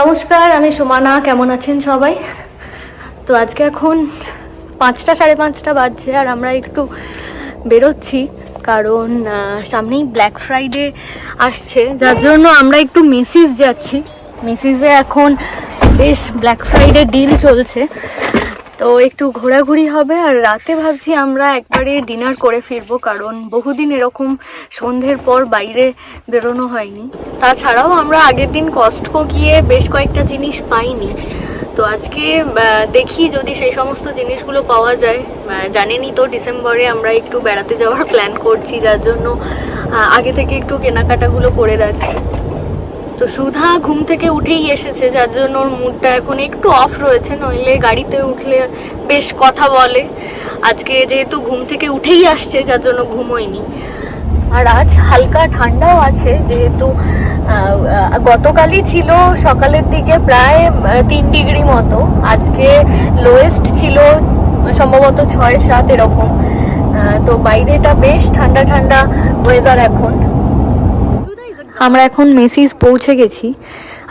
নমস্কার, আমি সোমানা, কেমন আছেন সবাই? তো আজকে এখন পাঁচটা, সাড়ে পাঁচটা বাজছে আর আমরা একটু বেরোচ্ছি কারণ সামনেই ব্ল্যাক ফ্রাইডে আসছে। যার জন্য আমরা একটু মেসিস যাচ্ছি। মেসিসে এখন বেশ ব্ল্যাক ফ্রাইডে ডিল চলছে। তো একটু ঘোরাঘুরি হবে আর রাতে ভাবছি আমরা একবারে ডিনার করে ফিরবো, কারণ বহুদিন এরকম সন্ধ্যের পর বাইরে বেরোনো হয়নি। তাছাড়াও আমরা আগের দিন কস্টকো গিয়ে বেশ কয়েকটা জিনিস পাইনি। তো আজকে দেখি যদি সেই সমস্ত জিনিসগুলো পাওয়া যায়। জানেনই তো ডিসেম্বরে আমরা একটু বেড়াতে যাওয়ার প্ল্যান করছি, যার জন্য আগে থেকে একটু কেনাকাটাগুলো করে রাখছি। তো সুধা ঘুম থেকে উঠেই এসেছে, যার জন্য ওর মুডটা এখন একটু অফ রয়েছে, নইলে গাড়িতে উঠলে বেশ কথা বলে। আজকে যেহেতু ঘুম থেকে উঠেই আসছে, যার জন্য ঘুমোয়নি। আর আজ হালকা ঠান্ডাও আছে, যেহেতু গতকালই ছিল সকালের দিকে প্রায় তিন ডিগ্রি মতো। আজকে লোয়েস্ট ছিল সম্ভবত ছয় সাত এরকম। তো বাইরেটা বেশ ঠান্ডা ঠান্ডা ওয়েদার এখন। আমরা এখন মেসিস পৌঁছে গেছি।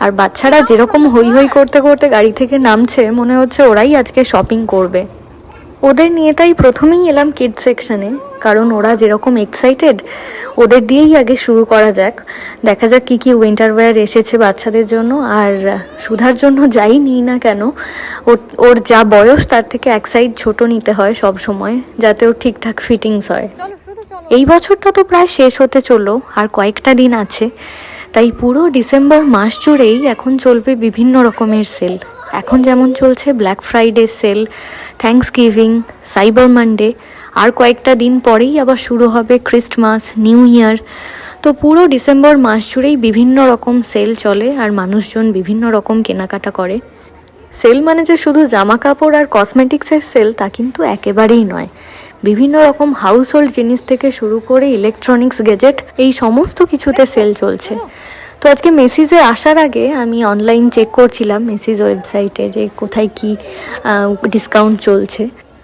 আর বাচ্চারা যেরকম হই হই করতে করতে গাড়ি থেকে নামছে, মনে হচ্ছে ওরাই আজকে শপিং করবে। ওদের নিয়ে তাই প্রথমেই এলাম কিড সেকশনে কারণ ওরা যেরকম এক্সাইটেড ওদের দিয়েই আগে শুরু করা যাক। দেখা যাক কী কী উইন্টার ওয়্যার এসেছে বাচ্চাদের জন্য, আর সুধার জন্য যাই নিই না কেন, ওর ওর যা বয়স তার থেকে এক সাইড ছোট নিতে হয় সব সময় যাতে ওর ঠিকঠাক ফিটিংস হয়। এই বছরটা তো প্রায় শেষ হতে চলল, আর কয়েকটা দিন আছে। তাই পুরো ডিসেম্বর মাস জুড়েই এখন চলবে বিভিন্ন রকমের সেল। এখন যেমন চলছে Black Friday sale Thanksgiving Cyber Monday আর কয়েকটা দিন পরেই আবার শুরু হবে ক্রিস্টমাস নিউ ইয়ার তো পুরো ডিসেম্বর মাস জুড়েই বিভিন্ন রকম সেল চলে, আর মানুষজন বিভিন্ন রকম কেনাকাটা করে। সেল মানে যে শুধু জামা কাপড় আর কসমেটিক্সের সেল, তা কিন্তু একেবারেই নয়। বিভিন্ন রকম হাউস হোল্ড জিনিস থেকে শুরু করে ইলেকট্রনিক্স গেজেট এই সমস্ত কিছুতে সেল চলছে। তো আজকে মেসিজে আসার আগে আমি অনলাইন চেক করছিলাম মেসিজ ওয়েবসাইটে যে কোথায় কি ডিসকাউন্ট চলছে।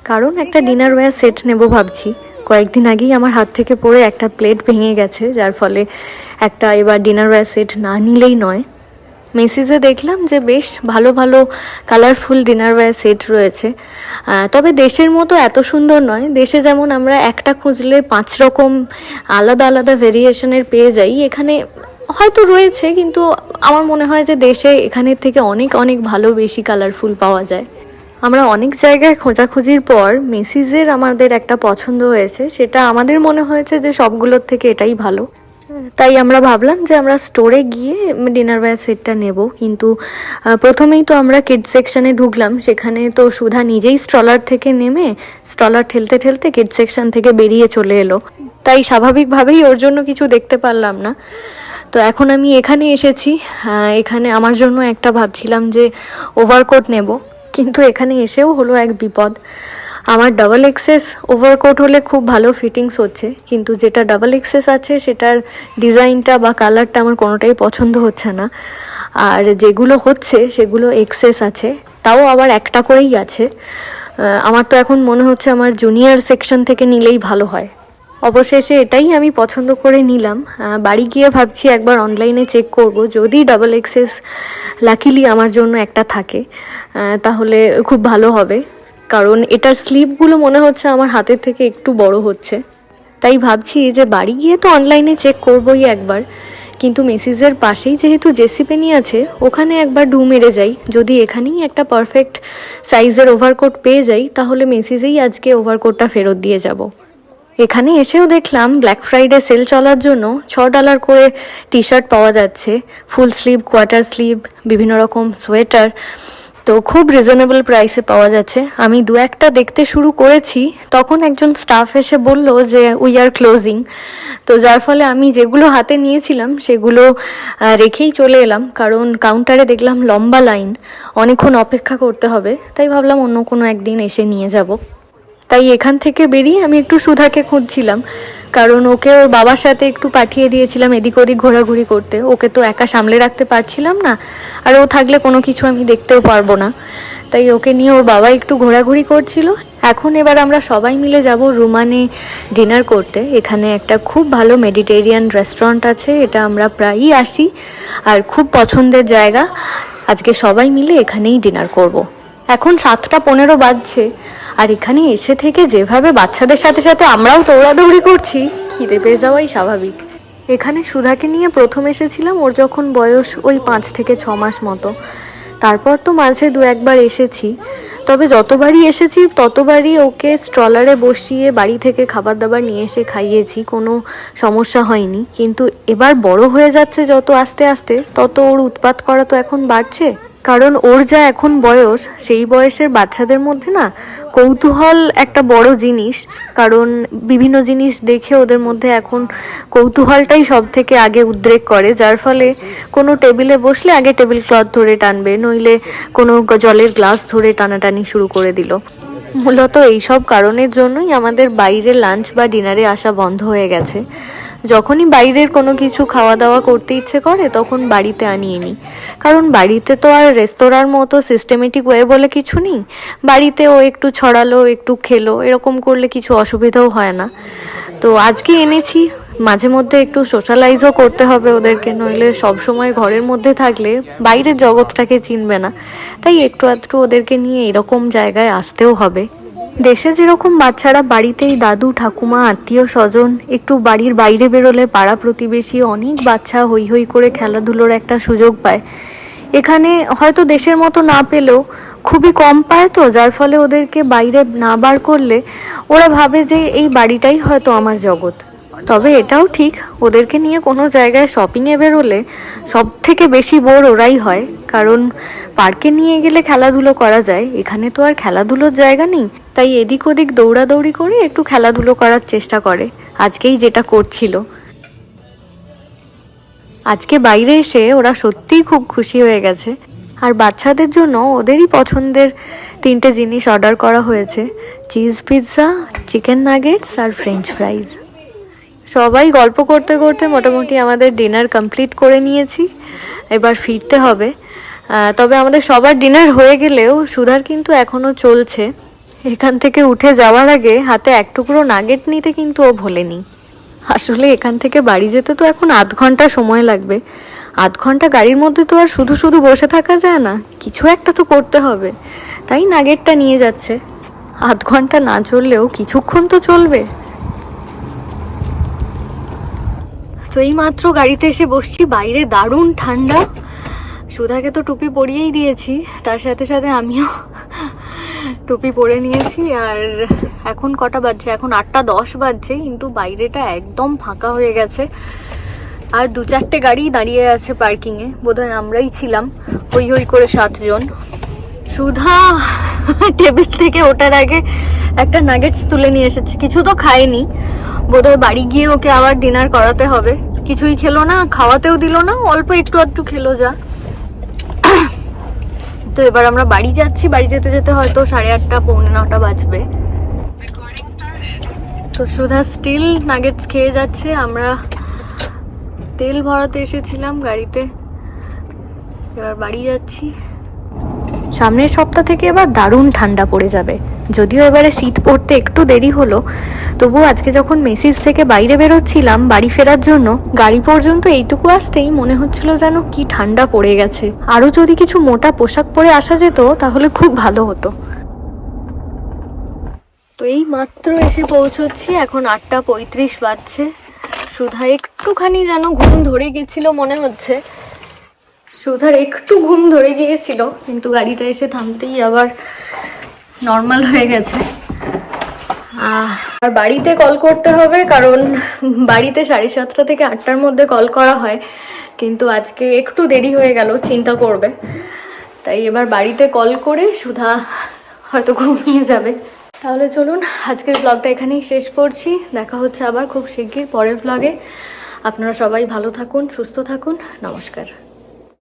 কারণ একটা ডিনার ওয়্যার সেট নেব ভাবছি। কয়েকদিন আগেই আমার হাত থেকে পড়ে একটা প্লেট ভেঙে গেছে, যার ফলে একটা এবার ডিনার ওয়্যার সেট না নিলেই নয়। মেসিজে দেখলাম যে বেশ ভালো ভালো কালারফুল ডিনার ওয়্যার সেট রয়েছে তবে দেশের মতো এত সুন্দর নয়, দেশে যেমন আমরা একটা খুঁজলে পাঁচ রকম আলাদা আলাদা ভেরিয়েশনের পেয়ে যাই। এখানে হয়তো রয়েছে, কিন্তু আমার মনে হয় যে দেশে এখানের থেকে অনেক অনেক ভালো বেশি কালারফুল পাওয়া যায়। আমরা অনেক জায়গায় খোঁজাখুঁজির পর মেসিজের আমাদের একটা পছন্দ হয়েছে, সেটা আমাদের মনে হয়েছে যে সবগুলোর থেকে এটাই ভালো। তাই আমরা ভাবলাম যে আমরা স্টোরে গিয়ে ডিনার ওয়্যার সেটটা নেব। কিন্তু প্রথমেই তো আমরা কিড সেকশনে ঢুকলাম। সেখানে তো সুধা নিজেই স্ট্রলার থেকে নেমে স্ট্রলার ঠেলতে ঠেলতে কিড সেকশন থেকে বেরিয়ে চলে এলো। তাই স্বাভাবিকভাবেই ওর জন্য কিছু দেখতে পারলাম না। তো এখন আমি এখানে এসেছি। এখানে আমার জন্য একটা ভাবছিলাম যে ওভারকোট নেব। কিন্তু এখানে এসেও হলো এক বিপদ। আমার ডাবল এক্সেস ওভারকোট হলে খুব ভালো ফিটিংস হচ্ছে, কিন্তু যেটা ডাবল এক্সেস আছে সেটার ডিজাইনটা বা কালারটা আমার কোনোটাই পছন্দ হচ্ছে না। আর যেগুলো হচ্ছে সেগুলো এক্সেস আছে, তাও আবার একটা করেই আছে। আমার তো এখন মনে হচ্ছে আমার জুনিয়র সেকশন থেকে নিলেই ভালো হয়। অবশেষে এটাই আমি পছন্দ করে নিলাম। বাড়ি গিয়ে ভাবছি একবার অনলাইনে চেক করব, যদি ডাবল এক্সেস লাকিলি আমার জন্য একটা থাকে তাহলে খুব ভালো হবে। কারণ এটার স্লিপগুলো মনে হচ্ছে আমার হাতের থেকে একটু বড় হচ্ছে। তাই ভাবছি যে বাড়ি গিয়ে তো অনলাইনে চেক করবই একবার। কিন্তু মেসিজের পাশেই যেহেতু জেসিপেনি আছে, ওখানে একবার ডু মেরে যাই। যদি এখানেই একটা পারফেক্ট সাইজের ওভারকোট পেয়ে যাই, তাহলে মেসিজেই আজকে ওভারকোটটা ফেরত দিয়ে যাব। এখানে এসেও দেখলাম ব্ল্যাক ফ্রাইডে সেল চলার জন্য ছ ডলার করে টি শার্ট পাওয়া যাচ্ছে। ফুল স্লিভ কোয়ার্টার স্লিভ বিভিন্ন রকম সোয়েটার তো খুব রিজনেবল প্রাইসে পাওয়া যাচ্ছে। আমি দু একটা দেখতে শুরু করেছি, তখন একজন স্টাফ এসে বলল যে উই আর ক্লোজিং তো যার ফলে আমি যেগুলো হাতে নিয়েছিলাম, সেগুলো রেখেই চলে এলাম। কারণ কাউন্টারে দেখলাম লম্বা লাইন অনেকক্ষণ অপেক্ষা করতে হবে। তাই ভাবলাম অন্য কোনো একদিন এসে নিয়ে যাব। তাই এখান থেকে বেরিয়ে আমি একটু সুধাকে খুঁজছিলাম। কারণ ওকে ওর বাবার সাথে একটু পাঠিয়ে দিয়েছিলাম এদিক ওদিক ঘোরাঘুরি করতে। ওকে তো একা সামলে রাখতে পারছিলাম না। আর ও থাকলে কোনো কিছু আমি দেখতেও পারব না। তাই ওকে নিয়ে ওর বাবা একটু ঘোরাঘুরি করছিল। এখন এবার আমরা সবাই মিলে যাব রুমানে ডিনার করতে। এখানে একটা খুব ভালো মেডিটেরিয়ান রেস্টুরেন্ট আছে, এটা আমরা প্রায়ই আসি। আর খুব পছন্দের জায়গা। আজকে সবাই মিলে এখানেই ডিনার করব। এখন সাতটা পনেরো বাজছে। আর এখানে এসে থেকে যেভাবে বাচ্চাদের সাথে সাথে আমরাও দৌড়াদৌড়ি করছি, খিদে পেয়ে যাওয়াই স্বাভাবিক। এখানে সুধাকে নিয়ে প্রথম এসেছিলাম ওর যখন বয়স ওই পাঁচ থেকে ছ মাস মতো। তারপর তো মাঝে দু একবার এসেছি। তবে যতবারই এসেছি, ততবারই ওকে স্ট্রলারে বসিয়ে বাড়ি থেকে খাবার দাবার নিয়ে এসে খাইয়েছি, কোনো সমস্যা হয়নি। কিন্তু এবার বড় হয়ে যাচ্ছে যত আস্তে আস্তে, তত ওর উৎপাত করা তো এখন বাড়ছে। কারণ ওর যা এখন বয়স, সেই বয়সের বাচ্চাদের মধ্যে না কৌতূহল একটা বড় জিনিস। কারণ বিভিন্ন জিনিস দেখে ওদের মধ্যে এখন কৌতূহলটাই সব থেকে আগে উদ্রেক করে, যার ফলে কোনো টেবিলে বসলে আগে টেবিল ক্লথ ধরে টানবে, নইলে কোনো জলের গ্লাস ধরে টানাটানি শুরু করে দিল। মূলত এইসব কারণের জন্যই আমাদের বাইরে লাঞ্চ বা ডিনারে আসা বন্ধ হয়ে গেছে। যখনই বাইরের কোনো কিছু খাওয়া দাওয়া করতে ইচ্ছে করে, তখন বাড়িতে আনিয়ে নিই। কারণ বাড়িতে তো আর রেস্তোরাঁর মতো সিস্টেমেটিক ওয়ে বলে কিছু নেই। বাড়িতে ও একটু ছড়ালো, একটু খেলো, এরকম করলে কিছু অসুবিধাও হয় না। তো আজকে এনেছি। মাঝে মধ্যে একটু সোশ্যালাইজও করতে হবে ওদেরকে, নইলে সব সময় ঘরের মধ্যে থাকলে বাইরের জগৎটাকে চিনবে না। তাই একটু আধটু ওদেরকে নিয়ে এরকম জায়গায় আসতেও হবে। দেশে যেরকম বাচ্চারা বাড়িতেই দাদু, ঠাকুমা, আত্মীয় স্বজন একটু বাড়ির বাইরে বেরোলে পাড়া প্রতিবেশী অনেক বাচ্চা হই হই করে খেলাধুলোর একটা সুযোগ পায়। এখানে হয়তো দেশের মতো না পেলেও খুবই কম পায় তো, যার ফলে ওদেরকে বাইরে না বার করলে ওরা ভাবে যে এই বাড়িটাই হয়তো আমার জগৎ। তবে এটাও ঠিক ওদেরকে নিয়ে কোনো জায়গায় শপিংয়ে বেরোলে সব থেকে বেশি বোর ওরাই হয়। কারণ পার্কে নিয়ে গেলে খেলাধুলো করা যায় এখানে তো আর খেলাধুলোর জায়গা নেই তাই এদিক ওদিক দৌড়াদৌড়ি করে একটু খেলাধুলো করার চেষ্টা করে আজকেই যেটা করছিল। আজকে বাইরে এসে ওরা সত্যিই খুব খুশি হয়ে গেছে। আর বাচ্চাদের জন্য ওদেরই পছন্দের তিনটে জিনিস অর্ডার করা হয়েছে চিজ পিৎজা চিকেন নাগেটস আর ফ্রেঞ্চ ফ্রাইজ সবাই গল্প করতে করতে মোটামুটি আমাদের ডিনার কমপ্লিট করে নিয়েছি। এবার ফিরতে হবে। তবে আমাদের সবার ডিনার হয়ে গেলেও সুধার কিন্তু এখনও চলছে। এখান থেকে উঠে যাওয়ার আগে হাতে এক টুকরো নাগেট নিতে কিন্তু ও ভোলেনি। আসলে এখান থেকে বাড়ি যেতে তো এখন আধ ঘণ্টা সময় লাগবে। আধ ঘণ্টা গাড়ির মধ্যে তো আর শুধু শুধু বসে থাকা যায় না, কিছু একটা তো করতে হবে। তাই নাগেটটা নিয়ে যাচ্ছে। আধ ঘণ্টা না চললেও কিছুক্ষণ তো চলবে। তো এই মাত্র গাড়িতে এসে বসছি, বাইরে দারুণ ঠান্ডা। সুধাকে তো টুপি পরিয়েই দিয়েছি, তার সাথে সাথে আমিও টুপি পরে নিয়েছি। আর এখন কটা বাজছে? এখন আটটা দশ বাজছে, কিন্তু বাইরেটা একদম ফাঁকা হয়ে গেছে। আর দু চারটে গাড়ি দাঁড়িয়ে আছে পার্কিংয়ে বোধহয় আমরাই ছিলাম, হই হই করে সাতজন। সুধা! টেবিল থেকে ওঠার আগে একটা নাগেটস তুলে নিয়ে এসেছে। কিছু তো খায়নি বোধহয় বাড়ি গিয়ে ওকে আবার ডিনার করাতে হবে। কিছুই খেলো না, খাওয়াতেও দিল না, অল্প একটু একটু খেলো যা। তো এবার আমরা বাড়ি যাচ্ছি। বাড়ি যেতে যেতে হয়তো সাড়ে আটটা, পৌনে নটা বাজবে। তো সুধা স্টিল নাগেটস খেয়ে যাচ্ছে। আমরা তেল ভরাতে এসেছিলাম গাড়িতে। এবার বাড়ি যাচ্ছি। সামনের সপ্তাহ থেকে এবার দারুণ ঠান্ডা পড়ে যাবে। যদিও এবারে শীত পড়তে একটু দেরি হলো, তবুও আজকে যখন মেসিজ থেকে বাইরে বেরোচ্ছিলাম বাড়ি ফেরার জন্য, গাড়ি পর্যন্ত এইটুকু আসতেই মনে হচ্ছিল যেন কি ঠান্ডা পড়ে গেছে। আরও যদি কিছু মোটা পোশাক পরে আসা যেত, তাহলে খুব ভালো হতো। তো এই মাত্র এসে পৌঁছচ্ছি, এখন আটটা পঁয়ত্রিশ বাজছে। সুধা একটুখানি যেন ঘুম ধরে গেছিল মনে হচ্ছে। সুধার একটু ঘুম ধরে গিয়েছিল, কিন্তু গাড়িটা এসে থামতেই আবার নর্মাল হয়ে গেছে। আর বাড়িতে কল করতে হবে, কারণ বাড়িতে সাড়ে সাতটা থেকে আটটার মধ্যে কল করা হয়, কিন্তু আজকে একটু দেরি হয়ে গেল, চিন্তা করবে। তাই এবার বাড়িতে কল করে সুধা হয়তো ঘুমিয়ে যাবে। তাহলে চলুন, আজকের ব্লগটা এখানেই শেষ করছি। দেখা হচ্ছে আবার খুব শিগগির পরের ব্লগে আপনারা সবাই ভালো থাকুন, সুস্থ থাকুন। নমস্কার।